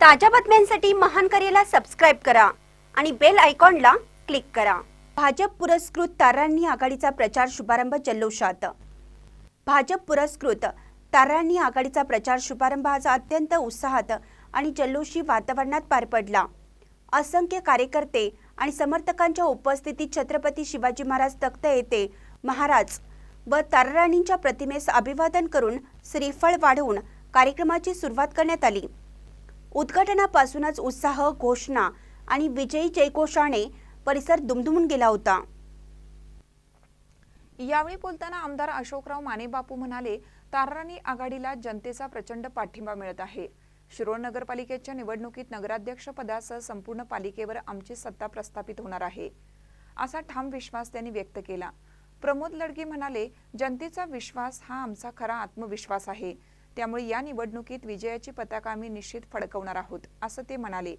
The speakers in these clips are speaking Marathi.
ताज्या बातम्यांसाठी महान करेला सबस्क्राईब करा आणि बेल आयकॉनला क्लिक करा. भाजप पुरस्कृत तारांनी आघाडीचा प्रचार शुभारंभ जल्लोषात. भाजप पुरस्कृत तारांनी आघाडीचा प्रचार शुभारंभ आज अत्यंत उत्साहात आणि जल्लोषी वातावरणात पार पडला. असंख्य कार्यकर्ते आणि समर्थकांच्या उपस्थितीत छत्रपती शिवाजी महाराज तख्त येथे महाराज व ताराराणींच्या प्रतिमेस अभिवादन करून श्रीफळ वाढवून कार्यक्रमाची सुरुवात करण्यात आली. उद्घाटनापासूनच उत्साह घोषणा आणि विजयी जयघोषाने परिसर दुमदुमून गेला होता. यावेळी बोलताना आमदार अशोकराव मानेबापू म्हणाले ताराराणी आघाडीला जनतेचा प्रचंड पाठिंबा मिळत आहे. शिरोळ नगरपालिकेच्या निवडणुकीत नगराध्यक्ष पदासह संपूर्ण पालिकेवर आमची सत्ता प्रस्थापित होणार आहे असा ठाम विश्वास त्यांनी व्यक्त केला. प्रमोद लडगे म्हणाले जनतेचा विश्वास हा आमचा खरा आत्मविश्वास आहे. त्यामुळे या निवडणुकीत विजयाची पताका आम्ही निश्चित फडकवणार आहोत असं ते म्हणाले.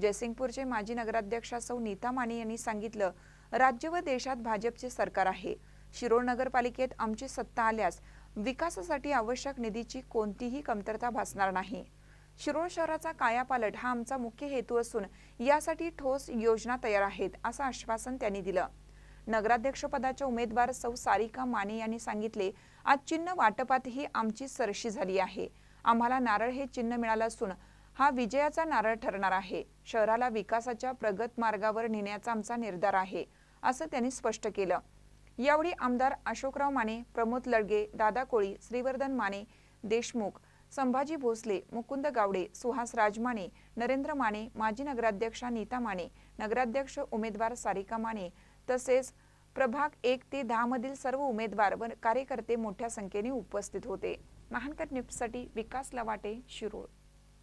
जयसिंगपूरचे माजी नगराध्यक्षा सौ नीता माने यांनी सांगितलं राज्य व देशात भाजपचे सरकार आहे. शिरोळ नगरपालिकेत आमची सत्ता आल्यास विकासासाठी आवश्यक निधीची कोणतीही कमतरता भासणार नाही. शिरोळ शहराचा कायापालट हा आमचा मुख्य हेतू असून यासाठी ठोस योजना तयार आहेत असं आश्वासन त्यांनी दिलं. नगराध्यक्षपदाच्या उमेदवार सौ सारिका माने यांनी सांगितले आज चिन्ह वाटपातही आमची सरशी झाली आहे. आम्हाला नारळ हे चिन्ह मिळालं असून हा विजयाचा नारळ ठरणार आहे. शहराला विकासाच्या प्रगत मार्गावर नेण्याचा आमचा निर्धार आहे असं त्यांनी स्पष्ट केलं. यावेळी आमदार अशोकराव माने प्रमोद लडगे दादा कोळी श्रीवर्धन माने देशमुख संभाजी भोसले मुकुंद गावडे सुहास राजमाने नरेंद्र माने माजी नगराध्यक्षा नीता माने नगराध्यक्ष उमेदवार सारिका माने तसेच प्रभाग एक ते दहा मधील सर्व उमेदवार व कार्यकर्ते मोठ्या संख्येने उपस्थित होते. महानकर न्यूजसाठी विकास लवाटे शिरोळ.